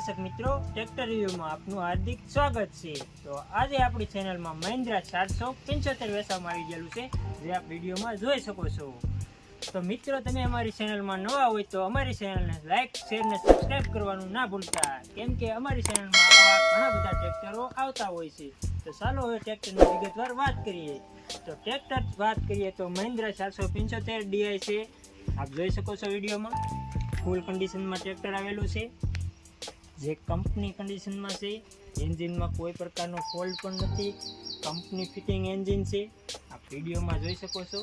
દર્શક મિત્રો ટ્રેક્ટર રિવ્યુમાં આપનું હાર્દિક સ્વાગત છે. તો આજે આપણી ચેનલમાં મહિન્દ્રા ચારસો પંચોતેર વેચાવામાં આવી ગયેલું છે, જે આપ વિડીયોમાં જોઈ શકો છો. તો મિત્રો, તમે અમારી ચેનલમાં નવા હોય તો અમારી ચેનલને લાઇક શેર ને સબસ્ક્રાઇબ કરવાનું ના ભૂલતા. કેમ કે અમારી ચેનલમાં ઘણા બધા ટ્રેક્ટરો આવતા હોય છે. તો ચાલો હવે ટ્રેક્ટરની વિગતવાર વાત કરીએ. તો ટ્રેક્ટર વાત કરીએ તો મહિન્દ્રા ચારસો પંચોતેર ડીઆઈ છે. આપ જોઈ શકો છો વિડીયોમાં. ફૂલ કન્ડિશનમાં ટ્રેક્ટર આવેલું છે. જે કંપની કન્ડિશનમાં છે એન્જિનમાં કોઈ પ્રકારનો ફોલ્ટ પણ નથી. કંપની ફિટિંગ એન્જિન છે. આ વિડીયોમાં જોઈ શકો છો.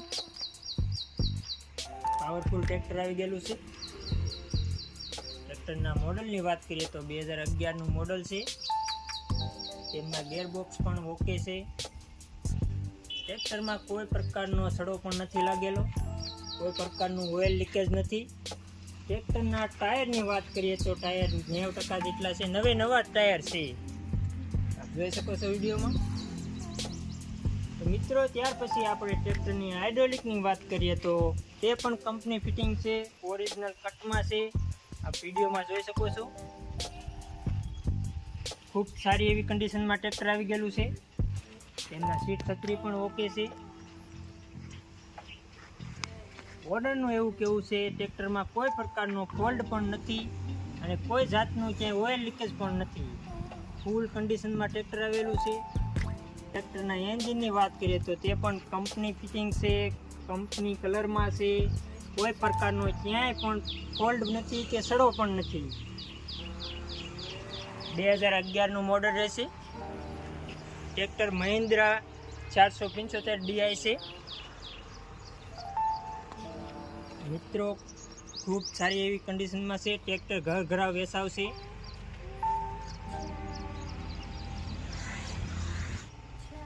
પાવરફુલ ટ્રેક્ટર આવી ગયેલું છે. ટ્રેક્ટરના મોડલની વાત કરીએ તો બે હજાર અગિયારનું મોડલ છે. તેમના ગેરબોક્સ પણ ઓકે છે. ટ્રેક્ટરમાં કોઈ પ્રકારનો સડો પણ નથી લાગેલો. કોઈ પ્રકારનું ઓઇલ લીકેજ નથી. ટ્રેક્ટરના ટાયરની વાત કરીએ તો ટાયર નેવ ટકા જેટલા છે, નવે નવા ટાયર છે. આપ જોઈ શકો છો વિડીયોમાં. તો મિત્રો, ત્યાર પછી આપણે ટ્રેક્ટરની હાઇડ્રોલિકની વાત કરીએ તો તે પણ કંપની ફિટિંગ છે, ઓરિજિનલ કટમાં છે. આપ વિડીયોમાં જોઈ શકો છો. ખૂબ સારી એવી કન્ડિશનમાં ટ્રેક્ટર આવી ગયેલું છે. તેમના સીટ છત્રી પણ ઓકે છે. ઓર્ડરનું એવું કેવું છે, ટ્રેક્ટરમાં કોઈ પ્રકારનો ફોલ્ડ પણ નથી અને કોઈ જાતનું ક્યાંય ઓઇલ લીકેજ પણ નથી. ફૂલ કન્ડિશનમાં ટ્રેક્ટર આવેલું છે. ટ્રેક્ટરના એન્જિનની વાત કરીએ તો તે પણ કંપની ફિટિંગ છે, કંપની કલરમાં છે. કોઈ પ્રકારનો ક્યાંય પણ ફોલ્ડ નથી કે સડો પણ નથી. બે હજાર અગિયારનું મોડલ રહેશે. ટ્રેક્ટર મહિન્દ્રા ચારસો પંચોતેર ડીઆઈ છે. મિત્રો, ખૂબ સારી એવી કન્ડિશનમાં છે ટ્રેક્ટર ઘર ઘરા વેસાવશે.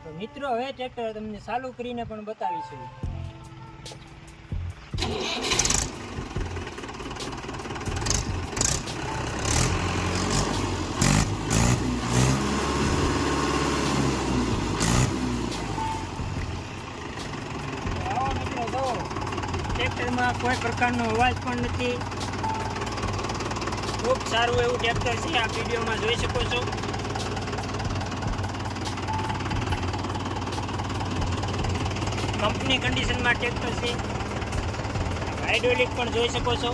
તો મિત્રો, હવે ટ્રેક્ટર તમને ચાલુ કરીને પણ બતાવીશું આવો મિત્રો જો ટ્રેક્ટરમાં કોઈ પ્રકારનો અવાજ પણ નથી. ખૂબ સારું એવું ટ્રેક્ટર છે. આ વિડીયોમાં જોઈ શકો છો. કંપની કન્ડિશનમાં ટ્રેક્ટર છે. હાઇડ્રોલિક પણ જોઈ શકો છો.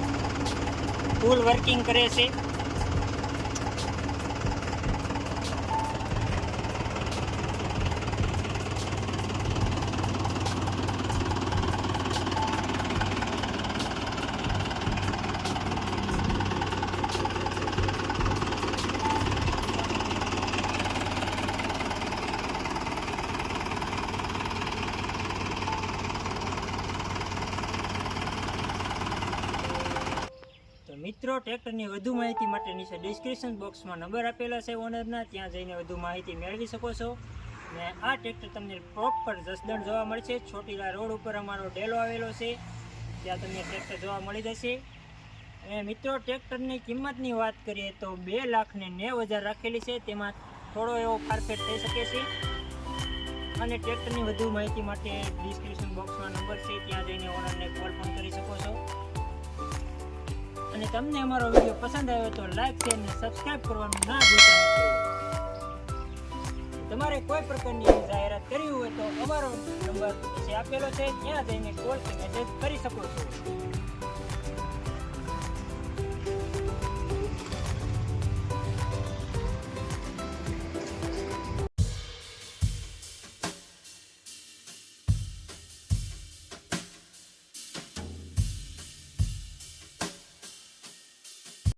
ફૂલ વર્કિંગ કરે છે. મિત્રો ટ્રેક્ટરની વધુ માહિતી માટે નીચે ડિસ્ક્રિપ્શન બોક્સમાં નંબર આપેલા છે ઓનરના. ત્યાં જઈને વધુ માહિતી મેળવી શકો છો. ને આ ટ્રેક્ટર તમને પ્રોપર જસદણ જોવા મળશે. છોટીલા રોડ ઉપર અમારો ડેલો આવેલો છે. ત્યાં તમને ટ્રેક્ટર જોવા મળી જશે. અને મિત્રો ટ્રેક્ટરની કિંમતની વાત કરીએ તો બે લાખ ને નેવ હજાર રાખેલી છે. તેમાં થોડો એવો ફારફેટ થઈ શકે છે. અને ટ્રેક્ટરની વધુ માહિતી માટે ડિસ્ક્રિપ્શન બોક્સમાં નંબર છે. ત્યાં જઈને ઓનરને કોલ પણ કરી શકો છો. અને તમને અમારો વીડિયો પસંદ આવ્યો તો લાઈક શેર અને સબસ્ક્રાઇબ કરવાનું ના ભૂલતા તમારે કોઈ પ્રકારની જાહેરાત કરવી હોય તો અમારો નંબર જે આપેલો છે, ત્યાં જઈને કોલ કે મેસેજ કરી શકો છો.